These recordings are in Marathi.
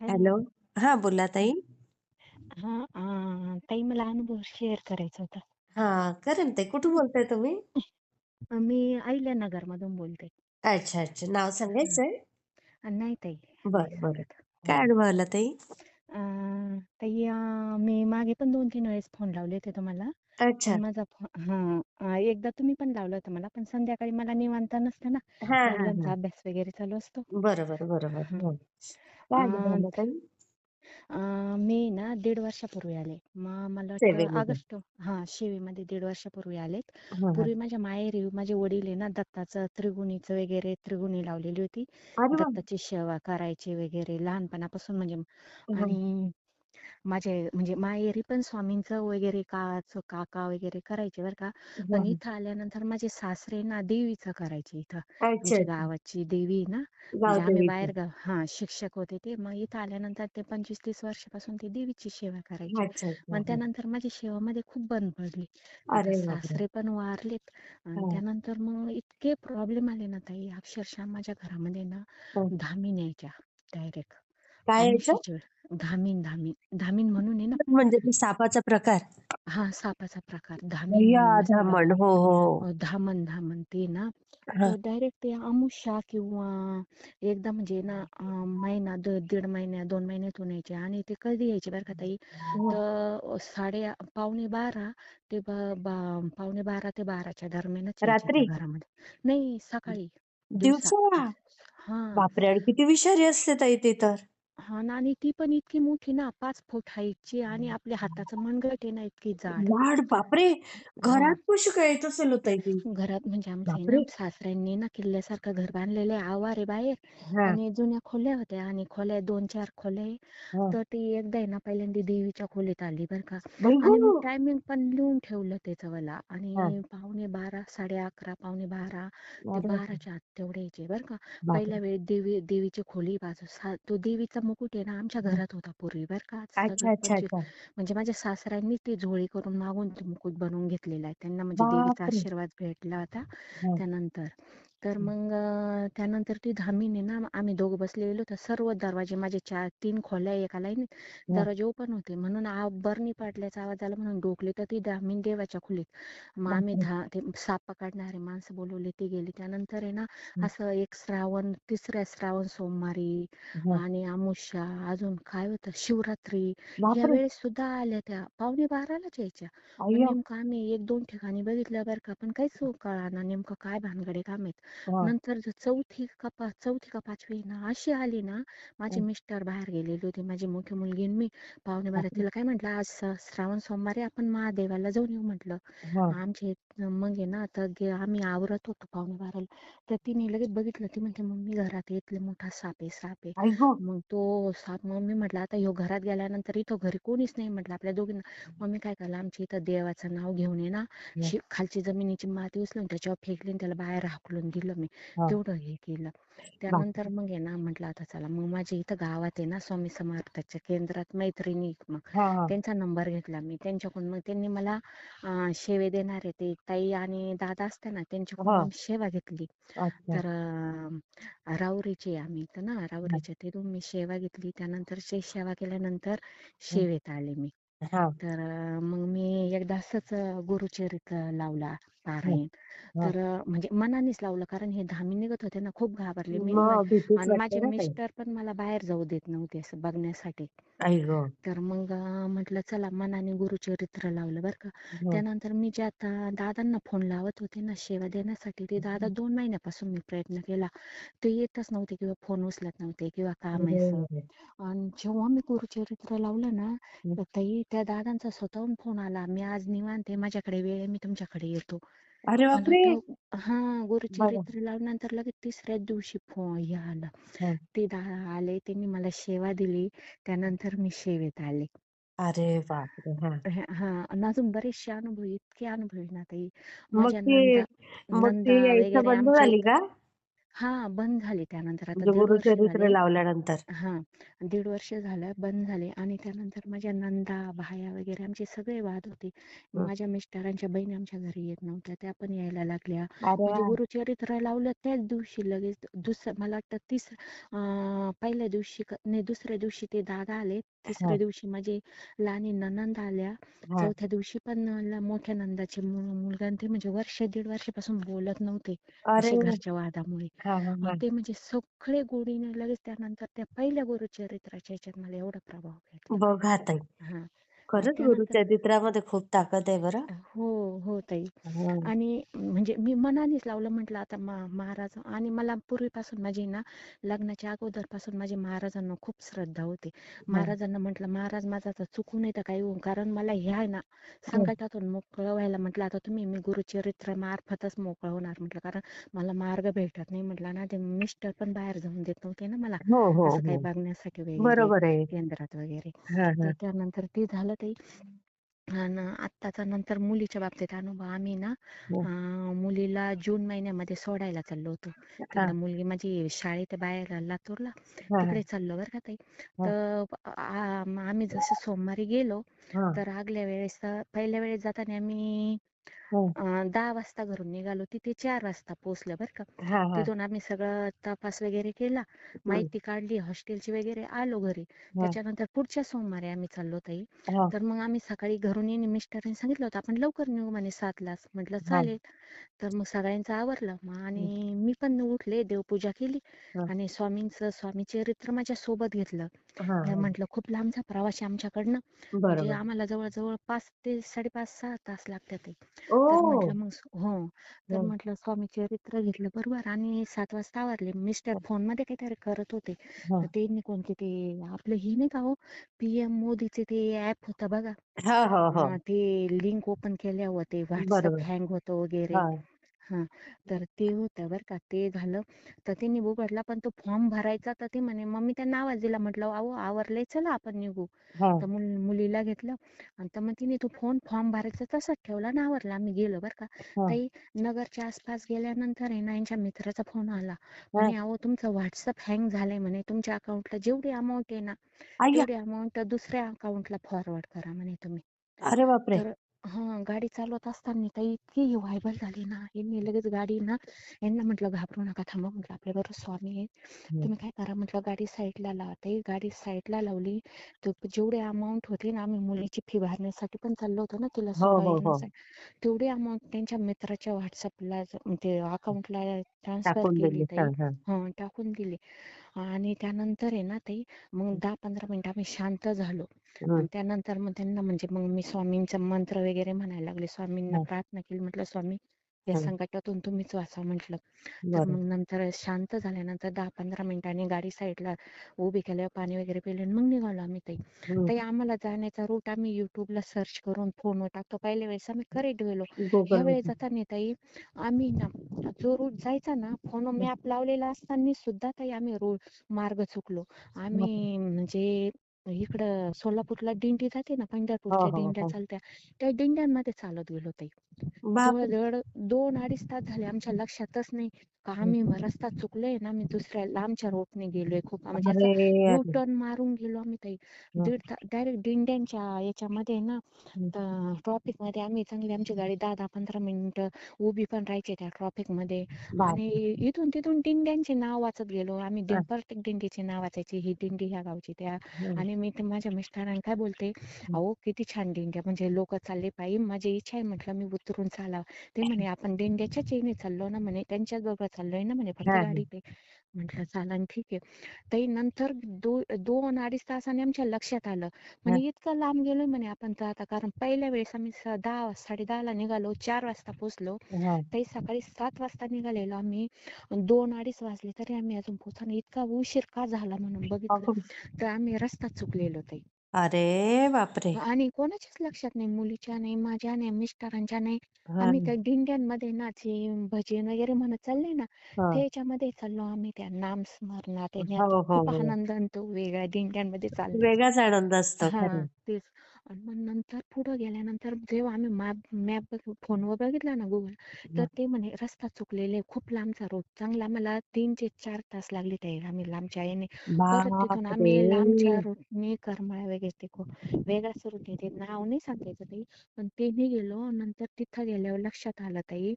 हॅलो. हॅलो. हां, बोला ताई. हां, अ, ताई मला अनुभव शेअर करायचा होता. हां, करा ना ताई. कुठून बोलताय तुम्ही? मी अहिल्यानगरमधून बोलते. अच्छा, अच्छा. नाव हां. सांगायचंय? नाही ताई, नाही बरं, बरं. सांगत. काय. अनुभव आला ताई? अ, ताई अ, मी मागे पण 2-3 वेळेस फोन लावले होते तुम्हाला. अच्छा. माझा फो हां, अ, एकदा तुम्ही पण लावला होता मला, पण संध्याकाळी मला निवांत नसतं ना, हां, हां, मुलांचा हां. अभ्यास वगैरे चालू असतो. बरोबर, बरोबर. हां. हं. अ, ताई? मी ना 1.5 वर्षापूर्वी आले. मग मला वाटतं सेवेमध्ये. ऑगस्ट हां, शिवीमध्ये 1.5 वर्षापूर्वी आलेत. हां, हां. पूर्वी माझ्या माहेरी माझे वडील आहे ना दत्ताचं त्रिगुणीचं वगैरे त्रिगुणी लावलेली होती. अरे वाह! दत्ताची सेवा करायची वगैरे लहानपणापासून म्हणजे हां, आणि माझे म्हणजे माहेरी पण स्वामींचं वगैरे काचं काका वगैरे करायचे बरं का. हां, पण हां. इथं आल्यानंतर माझे सासरे ना देवीचं करायचे इथं. अच्छा, आमच्या अच्छा. गावाची देवी आहे ना, म्हणजे आम्ही गावदेवीचं. बाहेर गाव हां, शिक्षक होते ते. मग इथं आल्यानंतर ते 25-30 वर्षापासून ते देवीची सेवा करायचे. अच्छा, अच्छा. पण हां. त्यानंतर माझी सेवामध्ये खूप बंद पडली. आता अरे बापरे! सासरे पण वारलेत आणि हां, त्यानंतर मग इतके प्रॉब्लेम आले ना ताई, अक्षरशः माझ्या घरामध्ये ना हां. धामीन यायच्या डायरेक्ट. काय यायचं? धामीन, धामीन. धामीन म्हणून आहे ना म्हणजे ते सापाचा प्रकार? हां, सापाचा प्रकार धामीन असतं बघा. धामण. हो, हो, हो. अ, धामण, धामण ते ना हां. डायरेक्ट ते अमावास्या किंवा एकदा म्हणजे ना अ, महिना द दीड महिन्या 2 महिन्यातून यायचे आणि ते कधी यायचे बरं का ताई, हां. तर साडे पावणे 12 ते ब बा पावणे 12 ते 12च्या दरम्यानच यायचे रात्री? घरामध्ये. नाही, सकाळी, दिवसा. दिवसा? हां. बापरे! आणि किती विषारी असते ताई ते तर. हां ना आणि ती पण इतकी मोठी ना 5 फूट हाईटची आणि आपल्या हाताचं मनगट आहे ना इतकी जाड. लाड बापरे! हां. घरात कशी काय येत असेल ओ ताई ती? घरात म्हणजे आमचं आहे ना बापरे! सासऱ्यांनी ना किल्ल्यासारखं घर बांधलेलं आहे आवार आहे बाहेर हां, आणि जुन्या खोल्या होत्या आणि खोल्या 2-4 खोल्या आहे. हां. तर ती एकदा आहे ना पहिल्यांदा देवीच्या खोलीत आली बरं का बाई आणि मी गं! टायमिंग पण लिहून ठेवलं त्याचं वाला हां. आणि पावणे 12, 11:30, पावणे 12 ते अरे बापरे! 12च्या आत तेवढे यायचे बरं का. बापरे! पहिल्या वेळेस देवी देवीची खोली बाजू सा तो देवीचा मुकुट आहे ना आमच्या. घरात होता पूर्वी बरं का. सगळं अच्छा, अच्छा, 25 अच्छा. म्हणजे माझ्या सासऱ्यांनी ती झोळी करून मागून ते मुकुट बनवून घेतलेला आहे. त्यांना म्हणजे देवीचा बापरे! आशीर्वाद भेटला होता हां, त्यानंतर. तर मग अ, त्यानंतर ती धामीन आहे ना आम्ही दोघं बसलेलो तर सर्व दरवाजे माझे चार 3 खोल्या एका लाईनीत दरवाजे ओपन होते. म्हणून आ बरणी पडल्याचा आवाज आला म्हणून डोकले तर ती धामीन देवाच्या खोलीत. मग आम्ही बापरे! धा ते साप पकडणारे माणसं बोलवले ते गेले. त्यानंतर आहे ना हं, असं एक श्रावण तिसऱ्या श्रावण सोमवारी. आणि अमावास्या अजून काय होतं शिवरात्री या बापरे! वेळेस सुद्धा आल्या त्या पावणे 12लाच यायच्या. मग अय्या! नेमकं आम्ही 1-2 ठिकाणी बघितलं बरं का पण काहीच कळेना नेमकं काय भानगड आहे काय माहीत. हां, नंतर ज- चौथी का पा चौथी का पाचवी ना अशी आली ना माझे हं. मिस्टर बाहेर गेलेले होते माझी मोठी मुलगी आणि मी पावणे बारा बापरे! तिला काय म्हटलं आज स- श्रावण सोमवारी आपण महादेवाला जाऊन येऊ म्हटलं हां. आमचे मग आहे ना आता गे- आम्ही आवरत होतो पावणे बाराला तर तिने लगेच बघितलं ती म्हणते मम्मी घरात येतले मोठा साप आहे साप आहे आई गं! मग तो साप मम्मी म्हटलं आता ह्यो घरात गेल्यानंतर इथं घरी कोणीच नाही म्हटलं आपल्या दोघींना मम्मी काय केलं आमच्या इथं देवाचं नाव घेऊन ये ना हं, शि खालची जमिनीची माती उचलून त्याच्यावर फेकली आणि त्याला बाहेर हाकलून दिलं मी हां. तेवढं हे केलं त्यानंतर! मग आहे ना म्हटलं आता चला मग माझ्या इथं गावात आहे ना स्वामी समर्थाच्या केंद्रात मैत्रिणी आहेत मग हां, हां. त्यांचा नंबर घेतला मी त्यांच्याकडून मग त्यांनी मला अं, शेवे देणारे ते ताई आणि दादा असते ना त्यांच्याकडून हां. मी सेवा घेतली अच्छा. तर अं, राऊरीचे आम्ही इथं ना हां, राऊरीच्या तिथून मी सेवा घेतली त्यानंतर शे सेवा केल्यानंतर हं. शेवेत आले मी हां, तर अं, मग मी एकदा असंच अं, गुरुचरित्र लावला हं, हां. तर अं, म्हणजे मनानेच लावलं कारण हे धामी निघत होते ना खूप घाबरले मी मा- मग भीतीच आणि माझे वाटते ना ताई. मिस्टर पण मला बाहेर जाऊ देत नव्हते असं बघण्यासाठी आई गं! तर मग अं, म्हटलं चला मनाने गुरुचरित्र लावलं बरं का हं, त्यानंतर मी जे आता दादांना फोन लावत होते ना सेवा देण्यासाठी ते दादा. दोन महिन्यापासून मी प्रयत्न केला ते येतच नव्हते किंवा फोन उचलत नव्हते किंवा काम आहे! आणि जेव्हा मी गुरुचरित्र लावलं ना हं. तर ताई त्या दादांचा स्वतःहून फोन आला मी आज निवांत आहे माझ्याकडे वेळ आहे मी तुमच्याकडे येतो अरे बापरे! तो हा बघा. गुरुचरित्र लावल्यानंतर लगेच तिसऱ्याच दिवशी फोन हे आला हं. ते आले त्यांनी मला सेवा दिली त्यानंतर मी सेवेत आले अरे बापरे! हां. हे- हा आणि अजून बरेचसे अनुभव इतके अनुभव आहे ना ताई मग माझ्या ते नंदा मग नंदा ती यायचं वगैरे बंद आमच्या झाली का? हां, बंद झाली त्यानंतर आता म्हणजे वर्ष गुरुचरित्र झाले. लावल्यानंतर. हां, दीड वर्ष झालं बंद झाले आणि त्यानंतर माझ्या नंदा, भाया वगैरे आमचे सगळे वाद होते. हं. माझ्या मिस्टरांच्या बहिणी आमच्या घरी येत नव्हत्या. त्या पण यायला लागल्या. अरे म्हणजे वाह! गुरुचरित्र लावलं त्याच दिवशी लगेच दुसरं मला वाटतं तिस अं, पहिल्या दिवशी क नाही दुसऱ्या दिवशी ते दादा आले. तिसऱ्या हां, दिवशी माझी लहानी नणंद आल्या. हां. चौथ्या दिवशी पण ल मोठ्या नंदाचे मु मुलगा आणि ते म्हणजे वर्ष दीड वर्षापासून बोलत नव्हते. अरे! घरच्या वादामुळे. हां, हां, हां. ते म्हणजे सगळे गोडीने लगेच त्यानंतर त्या पहिल्या गुरुचरित्राच्या ह्याच्यात मला एवढा प्रभाव भेटला. बघा ताई. हां. खरंच त्यानंतर गुरुचरित्रामध्ये खूप ताकद आहे बरं. हो, हो ताई. हां. आणि म्हणजे मी मनानेच लावलं म्हटलं आता मा महाराज आणि मला पूर्वीपासून माझी ना लग्नाच्या अगोदरपासून माझी महाराजांना खूप श्रद्धा होती. हां. महाराजांना म्हटलं महाराज माझं आता चुकू नये तर काही होऊ कारण मला ह्या आहे ना हं. संकटातून मोकळं व्हायला म्हटलं आता तुम्ही मी गुरुचरित्र मार्फतच मोकळं होणार म्हटलं कारण मला मार्ग भेटत नाही म्हटलं ना ते मिस्टर पण बाहेर जाऊन देत नव्हते ना मला हो, हो, असं काही हो. बघण्यासाठी वगैरे बरोबर आहे. केंद्रात वगैरे. हां, तर. त्यानंतर ते झालं ताई आणि आत्ताचा नंतर मुलीच्या बाबतीत अनुभव आम्ही ना हं. अं, मुलीला जून महिन्यामध्ये सोडायला चाललो होतो. हां. तिकडं मुलगी माझी शाळेत बाहेर लातूरला हां, तिकडे. चाललो बरं का ताई. हां. तर आ- आम्ही जसं सोमवारी गेलो हां. तर आगल्या वेळेस पहिल्या वेळेस जाताना आम्ही हं. अं, दहा वाजता घरून निघालो तिथे चार वाजता पोहोचलो बरं का. हां, हां. तिथून आम्ही सगळं तपास वगैरे केला हं. माहिती काढली हॉस्टेलची वगैरे आलो घरी हां. त्याच्यानंतर पुढच्या सोमवारी आम्ही चाललो ताई हां. तर मग आम्ही सकाळी घरून येणे मिस्टरांनी सांगितलं होतं आपण लवकर निघू म्हणे सातलाच म्हटलं हां. चालेल तर मग सगळ्यांचं आवरलं मग हं. आणि मी पण उठले देवपूजा केली हां. आणि स्वामींचं स्वामी चरित्र माझ्या सोबत घेतलं हां, हे हां. म्हटलं खूप लांबचा प्रवास आहे आमच्याकडनं म्हणजे बरोबर. आम्हाला जवळजवळ पाच ते साडेपाच सहा तास लागतात तर ओह! म्हटलं मग स- हो तर हं. म्हटलं स्वामी चरित्र घेतलं बरोबर आणि सात वाजता आवरले मिस्टर हं. फोनमध्ये काहीतरी करत होते हां. तर त्यांनी कोणते ते आपलं हे नाही का हो पीएम मोदीचे ते ऍप होतं बघा हो, हो, हो. अं, ते लिंक ओपन केल्यावर ते व्हॉट्सअप बरोबर. हँग होतं वगैरे हां. हा तर ते होतं बरं का ते झालं तर त्यांनी उघडला पण तो फॉर्म भरायचा तर ते म्हणे मग मी त्यांना आवाज दिला म्हटलं अहो आवरलंय चला आपण निघू हां. तर मुल मुलीला घेतलं आणि तर मग तिने तो फोन फॉर्म भरायचा तसाच ठेवला ना आवरला आम्ही गेलो बरं का हां. ताई नगरच्या आसपास गेल्यानंतर आहे ना यांच्या मित्राचा फोन आला हां. म्हणे अहो तुमचं व्हॉट्सअप हँग झालंय म्हणे तुमच्या अकाउंटला जेवढी अमाऊंट आहे ना! तेवढी अमाऊंट दुसऱ्या अकाउंटला फॉरवर्ड करा म्हणे तुम्ही अरे बापरे! तर हा गाडी चालवत असताना ताई इतकी व्हायबल झाली ना यांनी लगेच गाडी ना यांना म्हटलं घाबरू नका थांबा म्हटलं आपल्याबरोबर स्वामी आहेत हं. तुम्ही काय करा म्हटलं गाडी साईडला लावा ताई गाडी साईडला लावली तर जेवढे अमाऊंट होती ना आम्ही मुलीची फी भरण्यासाठी पण चाललो होतो ना तिला हो, सोडा हो, हो. येण्यासाठी तेवढी अमाऊंट त्यांच्या मित्राच्या व्हॉट्सअपला ते अकाउंटला ट्रान्सफर टाकून केली दिली. ताई हां, हां. हा टाकून दिली आणि त्यानंतर आहे ना ताई मग दहा पंधरा मिनिटं आम्ही शांत झालो. आणि त्यानंतर मग त्यांना म्हणजे मग मी स्वामींचा मंत्र वगैरे म्हणायला लागले स्वामींना. प्रार्थना केली म्हटलं स्वामी या हं. संकटातून तुम्हीच वाचा म्हटलं तर. मग नंतर शांत झाल्यानंतर दहा पंधरा मिनिटांनी गाडी साईडला उभी केल्यावर पाणी वगैरे पिले आणि मग निघालो आम्ही ताई हं. ताई आम्हाला जाण्याचा रूट आम्ही युट्यूबला सर्च करून फोनवर टाकतो पहिल्या वेळेस आम्ही करेक्ट गेलो ह्या Google वेळेस जाताना ताई आम्ही ना जो रूट जायचा ना फोन हं. मॅप लावलेला असताना सुद्धा ताई आम्ही रोड मार्ग चुकलो बापरे! आम्ही म्हणजे इकडं सोलापूरला दिंडी जाते ना हो, पंढरपूरच्या हो, दिंड्या हो. चालत्या त्या दिंड्यांमध्ये चालत गेलो ताई बापरे! जवळजवळ दोन अडीच तास झाले आमच्या लक्षातच नाही का. आम्ही रस्ता चुकलोय ना आम्ही दुसऱ्या लांबच्या रोडने गेलोय खूप म्हणजे अरे, यू अरे! टर्न मारून गेलो आम्ही ताई हं. दीड डायरेक्ट दिंड्यांच्या याच्यामध्ये ना हं. ट्रॉफिकमध्ये आम्ही चांगली आमची गाडी दहा दहा पंधरा मिनिटं उभी पण राहायची त्या ट्रॉफिकमध्ये आणि बापरे! इथून तिथून दिंड्यांचे नाव वाचत गेलो आम्ही हां. प्रत्येक दिंडीचे नाव वाचायची ही दिंडी ह्या गावची त्या हं. आणि मी ते माझ्या मिस्टरांना काय बोलते अहो किती छान दिंड्या म्हणजे लोक चालले पायी माझी इच्छा आहे म्हटलं मी उतरून चालावं ते म्हणे आपण दिंड्याच्याच येणे चाललो ना म्हणे त्यांच्याच बरोबर चाललोय ना म्हणे फक्त गाडी. पे म्हटलं चालन ठीक आहे. ताई नंतर दो दोन अडीच तासाने आमच्या लक्षात आलं. म्हणे. इतकं लांब गेलोय म्हणे आपण तर आता कारण पहिल्या वेळेस आम्ही स- दहा साडे ला निघालो चार वाजता पोहोचलो. ताई सकाळी सात वाजता निघालेलो आम्ही. दोन अडीच वाजले तरी आम्ही अजून पोहोचलो इतका उशीर का झाला म्हणून बघितलं. तर आम्ही रस्ता चुकलेलो ताई. अरे बापरे! आणि कोणाच्याच लक्षात नाही मुलीच्या नाही माझ्या नाही मिस्टरांच्या नाही आम्ही हां. त्या दिंड्यांमध्ये ना जे भजन वगैरे म्हणत चालले ना हां. त्याच्यामध्ये चाललो आम्ही त्या नाम स्मरणात हो, याच्यात हो, खूप हो. आनंद आणि तो वेगळ्या दिंड्यांमध्ये चालण्याचा वेगळाच आनंद असतो हा. तेच आणि मग नंतर पुढं गेल्यानंतर जेव्हा आम्ही मॅप मॅप फोनवर बघितला ना गुगल तर ते म्हणे रस्ता चुकलेले खूप लांबचा रोड चांगला आम्हाला तीन ते चार तास लागले ते आम्ही लांबच्या याने. परत तिथून आम्ही लांबच्या रूटने करमाळा वगैरे ते रूट आहे ते नाव नाही सांगायचं ताई पण तेही गेलो नंतर तिथं गेल्यावर लक्षात आलं ताई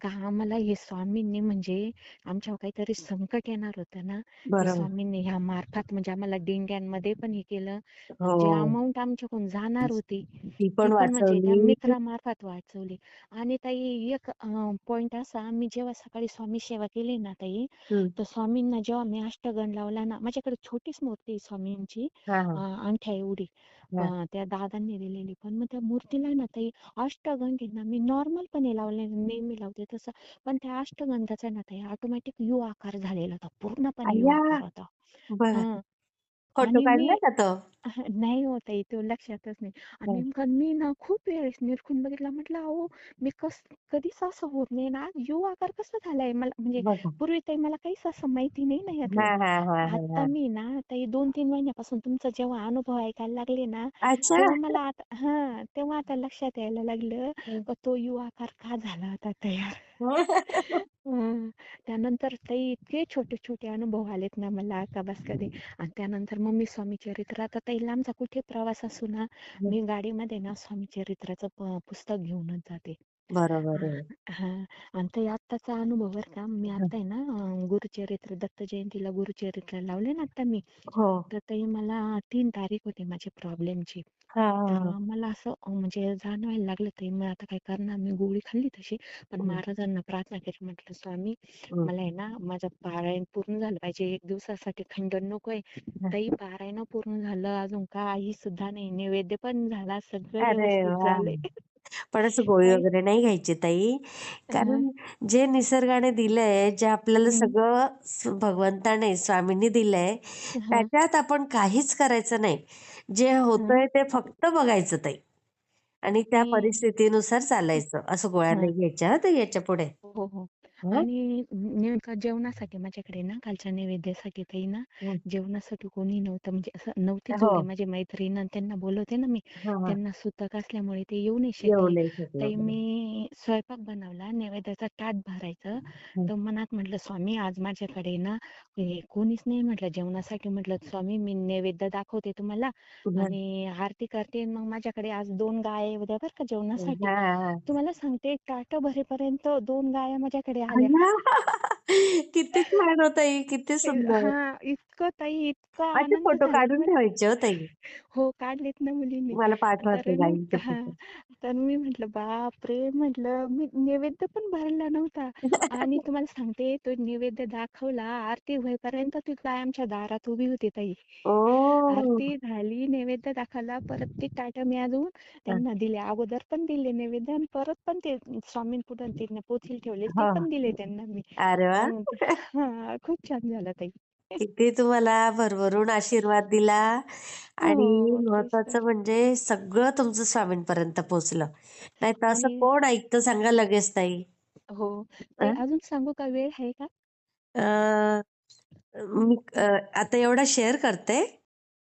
का आम्हाला हे स्वामींनी म्हणजे आमच्यावर काहीतरी संकट येणार होतं ना ते स्वामींनी ह्या मार्फत म्हणजे आम्हाला दिंड्यांमध्ये पण हे केलं हो. जे अमाऊंट आमच्याकडून जाणार होती. ती पण म्हणजे त्या वाचवली. मित्रामार्फत वाचवली. आणि ताई एक पॉइंट असा मी जेव्हा सकाळी स्वामी सेवा केली ना ताई हम्म. तर स्वामींना जेव्हा मी अष्टगण लावला ना माझ्याकडे छोटीच मूर्ती आहे स्वामींची हा हा. अं, अंगठ्या एवढी हा. त्या दादांनी दिलेली. पण मग त्या मूर्तीला ना ताई अष्टगंध आहे ना मी नॉर्मल पणे लावले नेहमी लावते तसं. पण त्या अष्टगंधाचा ना ताई ऑटोमॅटिक यू आकार झालेला होता. पूर्णपणे यू आकार होता. बर. हा. फोटो आणि काढला मी का तो? नाही होत आहे तो लक्षातच नाही. आणि हा. नेमकं मी ना खूप वेळेस निरखून बघितला म्हटलं अहो मी कस कधीच असं होत नाही ना. यू आकार कसा झालाय मला? म्हणजे बघा पूर्वी ताई मला काहीच असं माहिती नाही ना हा यातलं. हा हा हा आता हा. मी ना ताई दोन तीन महिन्यापासून तुमचा जेव्हा अनुभव ऐकायला लागले ना अच्छा. तेव्हा मला आता हा तेव्हा आता लक्षात यायला लागलं का तो यू आकार का झाला होता तयार? हं. त्यानंतर ताई इतके छोटे छोटे अनुभव आलेत ना मला का बस कधी. आणि त्यानंतर मग मी स्वामी चरित्र लांबचा कुठे प्रवास असू ना मी गाडीमध्ये ना स्वामी चरित्राचं पुस्तक घेऊनच जाते. बरोबर हा आहे हा. आणि आत्ताचा अनुभव बर का मी हा. आता आहे ना अं, गुरुचरित्र दत्त जयंतीला गुरुचरित्र लावले ना आता मी हो तर ताई मला तीन तारीख होती माझी प्रॉब्लेमची हा तर हा मला असं अं, म्हणजे जाणवायला लागलं ताई मी आता काय करणार मी गोळी खाल्ली तशी पण महाराजांना प्रार्थना केली म्हटलं स्वामी. मला आहे ना माझं पारायण पूर्ण झालं पाहिजे एक दिवसासाठी खंडन नकोय हा. ताई पारायण पूर्ण झालं अजून काही सुद्धा नाही नैवेद्य पण झाला सगळं अरे व्यवस्थित झालंय पण असं गोळी वगैरे नाही घ्यायची ताई. हा. कारण जे निसर्गाने दिलंय जे आपल्याला सगळं स- भगवंताने स्वामींनी दिलंय हा. त्याच्यात आपण काहीच करायचं नाही. जे हा. होतंय ते फक्त बघायचं ताई. आणि त्या परिस्थितीनुसार चालायचं. असं गोळ्या हा. नाही घ्यायच्या हं ताई याच्यापुढे. हो हो. हं? आणि नेमका जेवणासाठी माझ्याकडे ना कालच्या नैवेद्यासाठी ताई ना हं. जेवणासाठी कोणी नव्हतं म्हणजे असं नव्हती हो जोडी माझी मैत्रीण आणि त्यांना बोलवते ना मी हा हा त्यांना सुतक असल्यामुळे ते येऊ नाही येऊ शकले नाही शकलो ताई. मी स्वयंपाक बनवला नैवेद्याचा ताट भरायचं हं. तर मनात म्हटलं स्वामी आज माझ्याकडे ना हे कोणीच नाही म्हटलं जेवणासाठी म्हटलं स्वामी मी नैवेद्य दाखवते तुम्हाला. आणि आरती करते मग माझ्याकडे आज दोन गाय उद्या बरं का जेवणासाठी हा हा तुम्हाला सांगते ताट भरेपर्यंत दोन गाया माझ्याकडे आल्या अय्या! किती छान होत ताई किती सुंदर. हा इतकं ताई इतका असे आनंद फोटो झाला काढून ठेवायचे हो ताई. हो काढलेत ना मुलींनी. मला पाठवा तर ते गाईचे हा फोटो. तर मी म्हंटल बाप रे म्हटलं मी नैवेद्य पण भरला नव्हता. आणि तुम्हाला सांगते तो नैवेद्य दाखवला आरती होईपर्यंत ती गाय आमच्या दारात उभी होती ताई. ओ! आरती झाली नैवेद्य दाखवला परत ती ताट मी अजून त्यांना दिले अगोदर पण दिले नैवेद्य आणि परत पण ते स्वामींपुढे ते पोथील ठेवले ते हो पण दिले त्यांना मी. अरे वा! ते- हा खूप छान झालं ताई. किती तुम्हाला भरभरून आशीर्वाद दिला आणि हो तेच महत्वाचं म्हणजे सगळं तुमचं स्वामींपर्यंत पोहोचलं. नाही तर असं आणि कोण ऐकतं सांगा लगेच ताई. हो अजून सांगू का वेळ आहे का? अं, मी अं, आता एवढा शेअर करते.